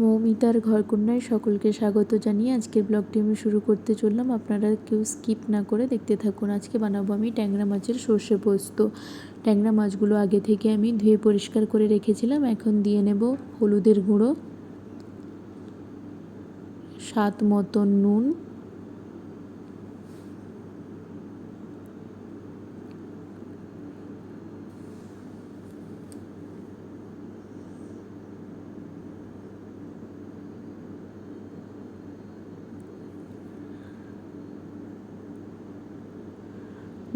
মৌমিতার ঘরকন্যায় সকলকে স্বাগত জানিয়ে আজকের ব্লগটি আমি শুরু করতে চললাম। আপনারা কেউ স্কিপ না করে দেখতে থাকুন। আজকে বানাবো আমি ট্যাংরা মাছের সর্ষে পোস্ত। ট্যাংরা মাছগুলো আগে থেকে আমি ধুয়ে পরিষ্কার করে রেখেছিলাম। এখন দিয়ে নেব হলুদের গুঁড়ো, স্বাদ মতন নুন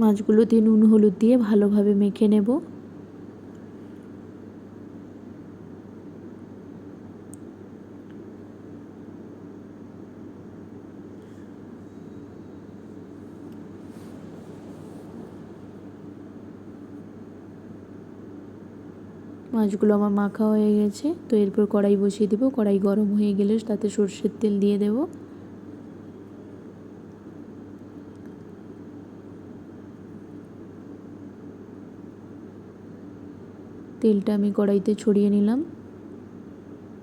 মাছগুলো দিয়ে নুন, হলুদ দিয়ে ভালোভাবে মেখে নেব। মাছগুলো আমার মাখা হয়ে গেছে, তো এরপর কড়াই বসিয়ে দেবো। কড়াই গরম হয়ে গেলে তাতে সর্ষের তেল দিয়ে দেবো। তেলটা আমি কড়াইতে ছড়িয়ে নিলাম।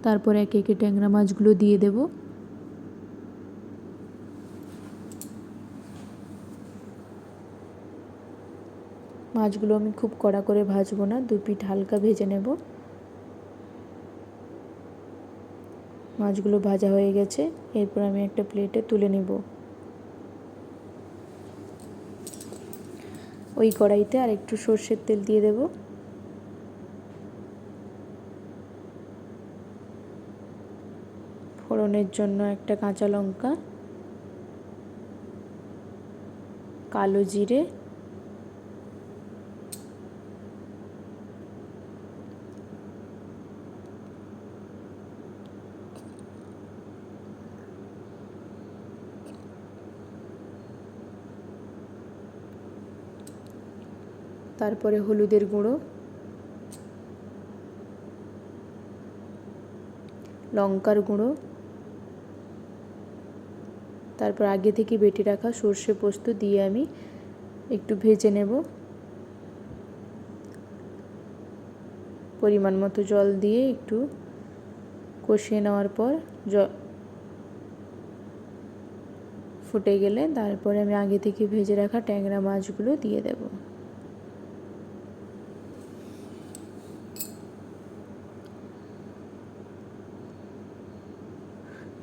তারপর একে একে ট্যাংরা মাছগুলো দিয়ে দেব। মাছগুলো আমি খুব কড়া করে ভাজবো না, দু পিঠ হালকা ভেজে নেব। মাছগুলো ভাজা হয়ে গেছে, এরপর আমি একটা প্লেটে তুলে নেব। ওই কড়াইতে আর একটু সর্ষের তেল দিয়ে দেবো। ফোড়নের জন্য একটা কাঁচা লঙ্কা কালো জিরে তারপরে হলুদের গুঁড়ো লঙ্কার গুঁড়ো তারপর আগে থেকে বেটে রাখা সর্ষে পোস্ত দিয়ে আমি একটু ভেজে নেব। পরিমাণ মতো জল দিয়ে একটু কষিয়ে নেওয়ার পর জ ফুটে গেলে তারপরে আমি আগে থেকে ভেজে রাখা ট্যাংরা মাছগুলো দিয়ে দেবো।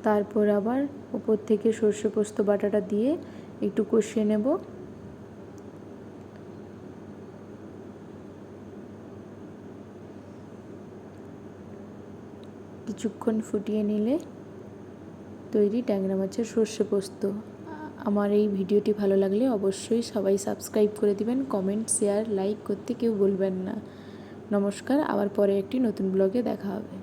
তারপর আবার উপর থেকে সর্ষে পোস্ত বাটাটা দিয়ে একটু কষিয়ে নেব। কিছুক্ষণ ফুটিয়ে নিলে তৈরি ট্যাংরা মাছের সর্ষে পোস্ত। আমার এই ভিডিওটি ভালো লাগলে অবশ্যই সবাই সাবস্ক্রাইব করে দিবেন, কমেন্ট, শেয়ার, লাইক করতে কেউ বলবেন না। নমস্কার, আবার পরে একটি নতুন ব্লগে দেখা হবে।